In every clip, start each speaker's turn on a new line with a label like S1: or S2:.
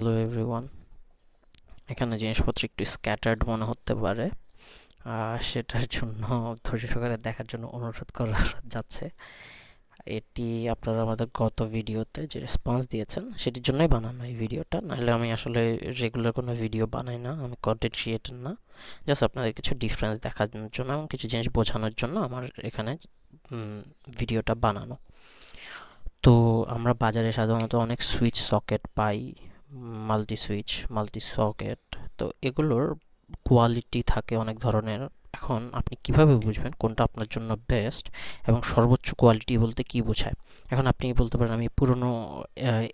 S1: Hello everyone এখানে জিনিসপত্র একটু স্ক্যাটার্ড মনে হতে পারে। সেটার জন্য, ধৈর্য সহকারে দেখার জন্য অনুরোধ করা যাচ্ছে। এটি আপনারা আমাদের গত ভিডিওতে যে রেসপন্স দিয়েছেন, সেটির জন্যই বানানো এই ভিডিওটা। নাহলে আমি আসলে রেগুলার কোনো ভিডিও বানাই না, আমি কন্টেন্ট ক্রিয়েটর না। জাস্ট আপনাদের কিছু ডিফারেন্স দেখানোর জন্য এবং কিছু জিনিস বোঝানোর জন্য আমার এখানে ভিডিওটা বানানো। তো আমরা বাজারে সাধারণত অনেক সুইচ সকেট পাই। মাল্টি সুইচ মাল্টি সকেট তো এগুলোর কোয়ালিটি থাকে অনেক ধরনের। এখন আপনি কীভাবে বুঝবেন কোনটা আপনার জন্য বেস্ট এবং সর্বোচ্চ কোয়ালিটি বলতে কি বোঝায়? এখন আপনি বলতে পারেন আমি পুরনো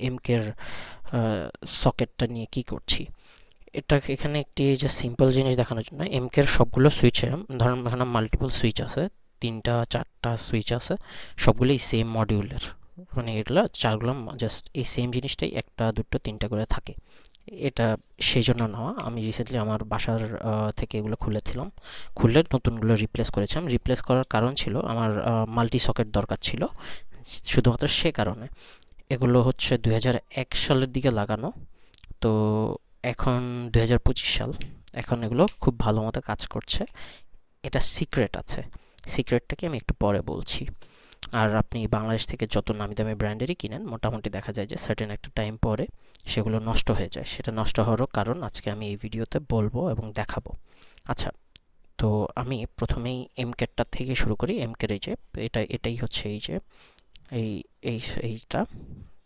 S1: এমকের সকেটটা নিয়ে কি করছি? এটা এখানে একটি যে সিম্পল জিনিস দেখানোর জন্য এমকের সবগুলো সুইচে ধরুন এখানে মাল্টিপল সুইচ আছে, তিনটা, চারটা সুইচ আছে, সবগুলোই সেম মডিউলের মানে এগুলো চারগুলো জাস্ট এই সেম জিনিসটাই একটা, দুটো, তিনটা করে থাকে। এটা সেই জন্য নেওয়া। আমি রিসেন্টলি আমার বাসার থেকে এগুলো খুলেছিলাম। খুলে নতুনগুলো রিপ্লেস করেছিলাম। রিপ্লেস করার কারণ ছিল আমার মাল্টি সকেট দরকার ছিল। শুধুমাত্র সে কারণে। এগুলো হচ্ছে দু হাজার এক সালের দিকে লাগানো। তো এখন দু হাজার পঁচিশ সাল। এখন এগুলো খুব ভালো মতো কাজ করছে। এটা সিক্রেট আছে। সিক্রেটটাকে আমি একটু পরে বলছি। আর আপনি বাংলাদেশ থেকে যত নামি দামি ব্র্যান্ডেরই কিনেন, মোটামুটি দেখা যায় যে সার্টেন একটা টাইম পরে সেগুলো নষ্ট হয়ে যায়। সেটা নষ্ট হওয়ারও কারণ আজকে আমি এই ভিডিওতে বলব এবং দেখাবো। আচ্ছা তো আমি প্রথমেই এমকেটটা থেকে শুরু করি। এমকের এই যে, এটা, এটাই হচ্ছে এই যে, এই এই, এইটা,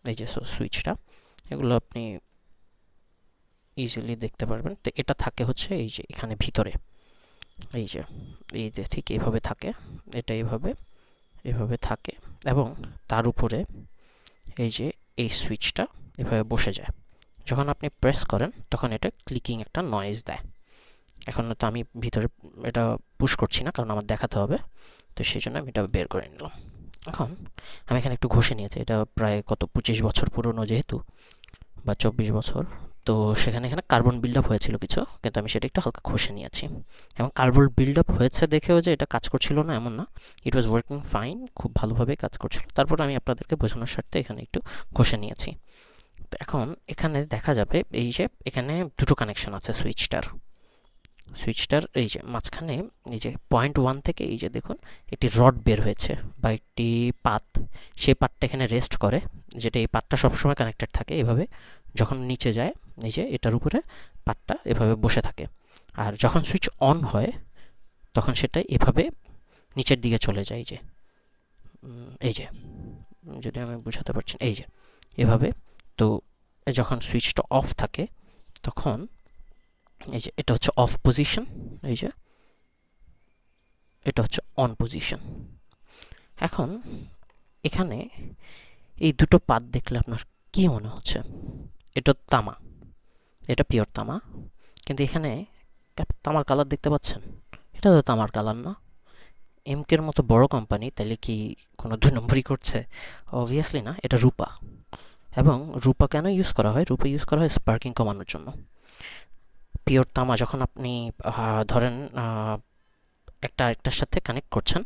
S1: এই যে সুইচটা এগুলো আপনি ইজিলি দেখতে পারবেন। তো এটা থাকে হচ্ছে এই যে এখানে ভিতরে। এই যে এই যে ঠিক এইভাবে থাকে, এটা এইভাবে এভাবে থাকে এবং তার উপরে এই যে এই সুইচটা এভাবে বসে যায়। যখন আপনি প্রেস করেন, তখন এটা ক্লিকিং একটা নয়েজ দেয়। এখন তো আমি ভিতরে এটা পুশ করছি না, কারণ আমার দেখাতে হবে। তো সেই জন্য আমি এটা বের করে নিলাম। এখন আমি এখানে একটু ঘষে নিয়েছি। এটা প্রায় কত? পঁচিশ বছর পুরনো যেহেতু বা চব্বিশ বছর তো সেখানে এখানে কার্বন বিল্ড আপ হয়েছিল কিছু, কিন্তু আমি সেটা একটু হালকা ঘষে নিয়েছি। এবং কার্বন বিল্ড আপ হয়েছে দেখেও যে এটা কাজ করছিল না, এমন না। ইট ওয়াজ ওয়ার্কিং ফাইন খুব ভালোভাবে কাজ করছিল। তারপর আমি আপনাদেরকে বোঝানোর স্বার্থে এখানে একটু ঘষে নিয়েছি। তো এখন এখানে দেখা যাবে এই যে এখানে দুটো কানেকশন আছে সুইচটার সুইচটার এই যে মাঝখানে এই যে পয়েন্ট ওয়ান থেকে এই যে দেখুন, একটি রড বের হয়েছে বা একটি পাত। সেই পাতটা এখানে রেস্ট করে, যেটা এই পাতটা সবসময় কানেক্টেড থাকে এভাবে। যখন নিচে যায় এই যে এটার উপরে পাতটা এভাবে বসে থাকে। আর যখন সুইচ অন হয়, তখন সেটা এভাবে নিচের দিকে চলে যায় যে। এই যে, যদি আমি বোঝাতে পারছি, এই যে, এভাবে। তো যখন সুইচটা অফ থাকে, তখন এই যে এটা হচ্ছে অফ পজিশন, এই যে। এটা হচ্ছে অন পজিশন। এখন এখানে এই দুটো পাত দেখলে আপনার কি মনে হচ্ছে? এটা তামা। এটা পিওর তামা। কিন্তু এখানে তামার কালার দেখতে পাচ্ছেন? এটা তো তামার কালার না। এমকের মতো বড় কোম্পানি তাহলে কি কোনো দুই নম্বরই করছে? অবভিয়াসলি না, এটা রূপা। এবং রূপা কেন ইউজ করা হয়? রূপা ইউজ করা হয় স্পার্কিং কমানোর জন্য। পিওর তামা যখন আপনি ধরেন একটা আরেকটার সাথে কানেক্ট করছেন,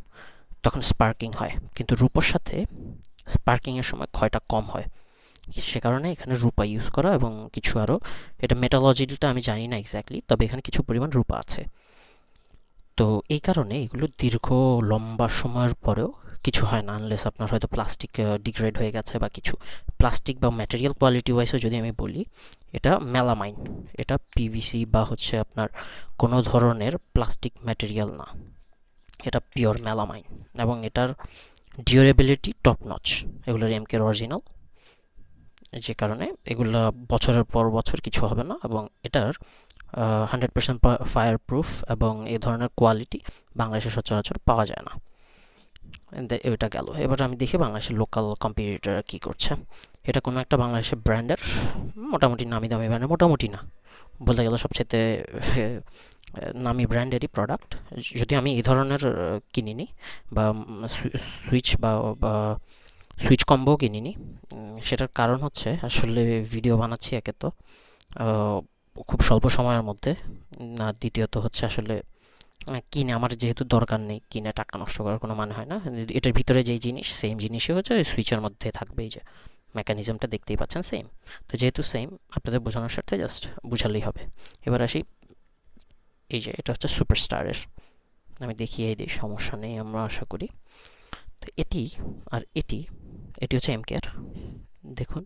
S1: তখন স্পার্কিং হয়। কিন্তু রূপোর সাথে স্পার্কিংয়ের সময় ক্ষয়টা কম হয়। সে কারণে এখানে রূপা ইউজ করা এবং কিছু আরও এটা মেটালজিটা আমি জানি না এক্স্যাক্টলি তবে এখানে কিছু পরিমাণ রূপা আছে। তো এই কারণে এগুলো দীর্ঘ, লম্বা সময়ের পরেও কিছু হয় না আনলেস আপনার হয়তো প্লাস্টিক ডিগ্রেড হয়ে গেছে বা কিছু প্লাস্টিক বা ম্যাটেরিয়াল কোয়ালিটি ওয়াইজও যদি আমি বলি, এটা মেলামাইন এটা পিভিসি বা হচ্ছে আপনার কোনো ধরনের প্লাস্টিক ম্যাটেরিয়াল না। এটা পিওর মেলামাইন এবং এটার ডিউরেবিলিটি টপ নচ এগুলোর এমকের অরিজিনাল যে কারণে এগুলো বছরের পর বছর কিছু হবে না এবং এটার হান্ড্রেড পার্সেন্ট ফায়ার প্রুফ এবং এই ধরনের কোয়ালিটি বাংলাদেশে সচরাচর পাওয়া যায় না। এটা গেল। এবার আমি দেখি বাংলাদেশের লোকাল কম্পিটিটর কী করছে। এটা কোনো একটা বাংলাদেশের ব্র্যান্ডের, মোটামুটি নামি দামি ব্র্যান্ডের, মোটামুটি না। বলতে গেলে সবচেয়ে নামি ব্র্যান্ডেরই প্রোডাক্ট যদি আমি এই ধরনের কিনিনি বা সুইচ বা সুইচ কম্বো কিনিনি। সেটার কারণ হচ্ছে আসলে ভিডিও বানাচ্ছি একে তো। খুব স্বল্প সময়ের মধ্যে। আর দ্বিতীয়ত হচ্ছে আসলে কিনে আমার যেহেতু দরকার নেই, কিনে টাকা নষ্ট করার কোনো মানে হয় না। এটার ভিতরে যেই জিনিস সেম জিনিসই হচ্ছে, ওই সুইচের মধ্যে থাকবে এই যে মেকানিজমটা দেখতেই পাচ্ছেন সেম তো যেহেতু সেম আপনাদের বোঝানোর স্বার্থে জাস্ট বুঝালেই হবে। এবার আসি, এই যে এটা হচ্ছে সুপারস্টারের আমি দেখিয়ে দিই, সমস্যা নেই আমরা আশা করি। তো এটি, আর এটি এটি হচ্ছে এম কেয়ার দেখুন।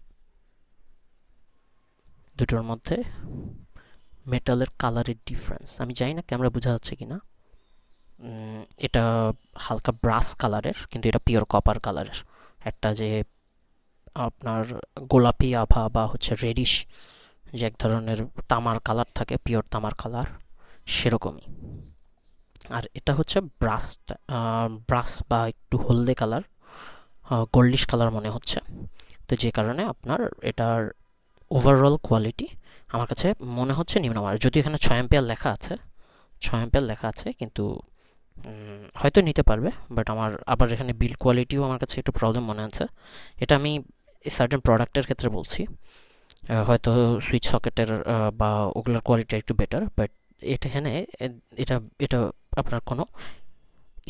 S1: দুটোর মধ্যে মেটালের কালারের ডিফারেন্স। আমি জানি না ক্যামেরা বোঝা যাচ্ছে কি না এটা হালকা ব্রাশ কালারের, কিন্তু এটা পিওর কপার কালারের। একটা যে আপনার গোলাপি আভা বা হচ্ছে রেডিশ যে এক ধরনের তামার কালার থাকে পিওর তামার কালার, সেরকমই। আর এটা হচ্ছে ব্রাশ ব্রাশ বা একটু হলদে কালার। গোল্ডিশ কালার মনে হচ্ছে। তো যে কারণে আপনার এটার ওভারঅল কোয়ালিটি আমার কাছে মনে হচ্ছে নিম্নমানের। যদি এখানে ছয় এম্পিয়ার লেখা আছে, ছয় এম্পিয়ার লেখা আছে কিন্তু হয়তো নিতে পারবে বাট আমার আবার এখানে বিল কোয়ালিটিও আমার কাছে একটু প্রবলেম মনে আছে। এটা আমি সার্টেন প্রোডাক্টের ক্ষেত্রে বলছি। হয়তো সুইচ সকেটের বা ওগুলোর কোয়ালিটি একটু বেটার বাট এটা এখানে এটা এটা আপনার কোনো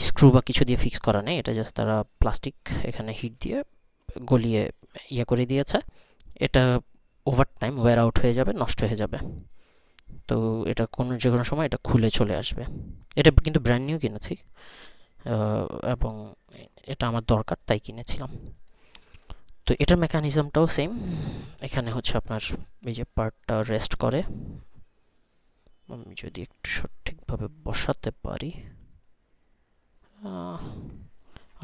S1: স্ক্রু বা কিছু দিয়ে ফিক্স করা নেই, এটা জাস্ট তারা প্লাস্টিক এখানে হিট দিয়ে গলিয়ে ইয়ে করে দিয়েছে। এটা ওভার টাইম ওয়ার আউট হয়ে যাবে, নষ্ট হয়ে যাবে। তো এটা কোনো যে কোনো সময় এটা খুলে চলে আসবে। এটা কিন্তু ব্র্যান্ড নিউ কিনেছি এবং এটা আমার দরকার, তাই কিনেছিলাম। তো এটার মেকানিজমটাও সেম এখানে হচ্ছে আপনার এই যে পার্টটা রেস্ট করে। আমি যদি একটু সঠিকভাবে বসাতে পারি।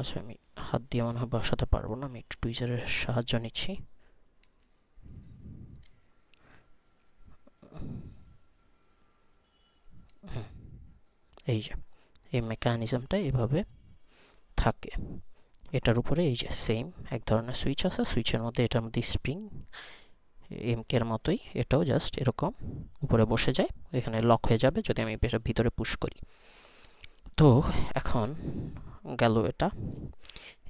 S1: আচ্ছা আমি হাত দিয়ে মনে হয় বসাতে পারব না, আমি একটু টুইজারের সাহায্য নিচ্ছি। এই যে, এই মেকানিজমটা এভাবে থাকে। এটার উপরে এই যে সেম এক ধরনের সুইচ আছে সুইচের মধ্যে এটার মধ্যে স্প্রিং এমকের মতোই, এটাও জাস্ট এরকম উপরে বসে যায়, এখানে লক হয়ে যাবে যদি আমি এটা ভিতরে পুশ করি। তো এখন গেল এটা।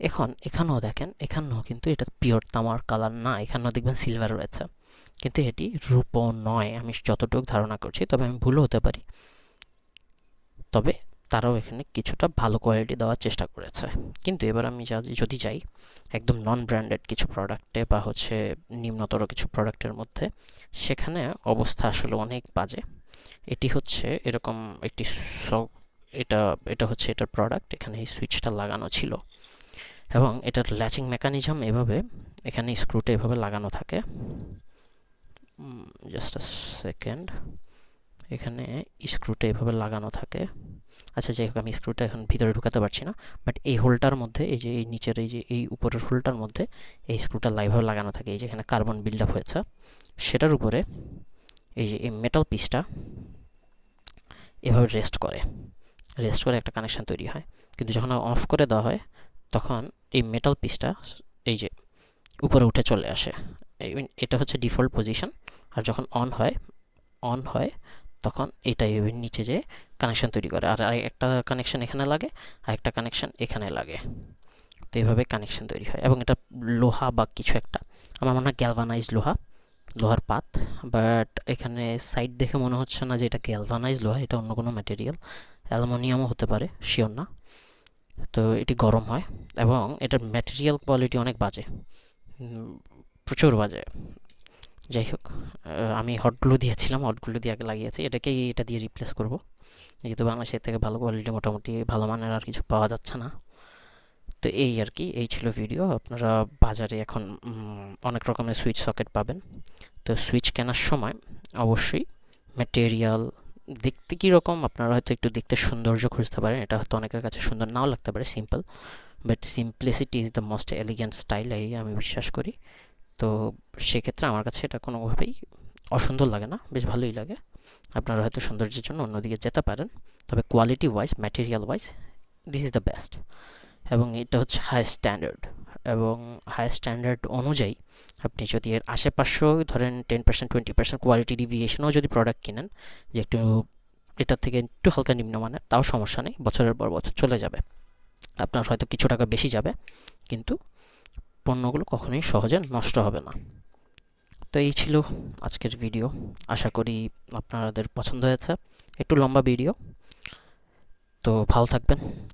S1: এখন এখানেও দেখেন, এখানেও কিন্তু এটা পিওর তামার কালার না, এখানেও দেখবেন সিলভার রয়েছে। কিন্তু এটি রূপ নয়, আমি যতটুকু ধারণা করছি, তবে আমি ভুলও হতে পারি। তবে তারাও এখানে কিছুটা ভালো কোয়ালিটি দেওয়ার চেষ্টা করেছে। কিন্তু এবার আমি যা যদি যাই, একদম নন ব্র্যান্ডেড কিছু প্রোডাক্টে বা হচ্ছে নিম্নতর কিছু প্রোডাক্টের মধ্যে, সেখানে অবস্থা আসলে অনেক বাজে। এটি হচ্ছে এরকম একটি এটা এটা হচ্ছে এটার প্রোডাক্ট এখানে এই সুইচটা লাগানো ছিল। এবং এটার ল্যাচিং মেকানিজম এভাবে, এখানে স্ক্রুটা এভাবে লাগানো থাকে। জাস্ট আ সেকেন্ড এখানে স্ক্রুটা এভাবে লাগানো থাকে। আচ্ছা যাই হোক, আমি স্ক্রুটা এখন ভিতরে ঢুকাতে পারছি না। বাট এই হোলটার মধ্যে, এই যে, এই নিচের, এই যে, এই উপরের হোলটার মধ্যে এই স্ক্রুটা লাইভাবে লাগানো থাকে। এই যে, এখানে কার্বন বিল্ড আপ হয়েছে। সেটার উপরে এই যে, এই মেটাল পিসটা এভাবে রেস্ট করে। রেস্ট করে একটা কানেকশান তৈরি হয়। কিন্তু যখন অফ করে দেওয়া হয়, তখন এই মেটাল পিসটা এই যে উপরে উঠে চলে আসে। এটা হচ্ছে ডিফল্ট পজিশন আর যখন অন হয় অন হয়, তখন এটা নিচে যে কানেকশান তৈরি করে। আর একটা কানেকশান এখানে লাগে আর একটা কানেকশান এখানে লাগে। তো এইভাবে কানেকশান তৈরি হয়। এবং এটা লোহা বা কিছু একটা। আমার মনে হয় গ্যালভানাইজ লোহা, লোহার পাত। বাট এখানে সাইড দেখে মনে হচ্ছে না যে এটা গ্যালভানাইজ লোহা, এটা অন্য কোনো ম্যাটেরিয়াল অ্যালুমিনিয়ামও হতে পারে শিওর না। তো এটি গরম হয় এবং এটার ম্যাটেরিয়াল কোয়ালিটি অনেক বাজে। প্রচুর বাজে। যাই হোক আমি হটগুলো দিয়েছিলাম হটগুলো দিয়ে আগে লাগিয়েছি। এটাকেই এটা দিয়ে রিপ্লেস করব। যেহেতু বাংলাদেশের থেকে ভালো কোয়ালিটি মোটামুটি ভালো মানের আর কিছু পাওয়া যাচ্ছে না। তো এই আর কি, এই ছিল ভিডিও আপনারা বাজারে এখন অনেক রকমের সুইচ সকেট পাবেন। তো সুইচ কেনার সময় অবশ্যই ম্যাটেরিয়াল দেখতে কীরকম? আপনারা হয়তো একটু দেখতে সৌন্দর্য খুঁজতে পারেন। এটা হয়তো অনেকের কাছে সুন্দর নাও লাগতে পারে simple but simplicity is the most elegant style এই আমি বিশ্বাস করি। তো সেক্ষেত্রে আমার কাছে এটা কোনোভাবেই অসুন্দর লাগে না, বেশ ভালোই লাগে। আপনারা হয়তো সৌন্দর্যের জন্য অন্যদিকে যেতে পারেন, তবে quality wise material wise this is the best এবং এটা হচ্ছে হাই স্ট্যান্ডার্ড এবং হাই স্ট্যান্ডার্ড অনুযায়ী আপনি যদি এর আশেপাশেও ধরেন ten percent twenty percent quality ডিভিয়েশনও যদি প্রোডাক্ট কিনেন, যে একটু এটার থেকে একটু হালকা নিম্নমানের, তাও সমস্যা নেই, বছরের পর বছর চলে যাবে। আপনার হয়তো কিছু টাকা বেশি যাবে, কিন্তু পণ্যগুলো কখনোই সহজে নষ্ট হবে না। তো এই ছিল আজকের ভিডিও আশা করি আপনাদের পছন্দ হয়েছে। একটু লম্বা ভিডিও তো ভালো থাকবেন।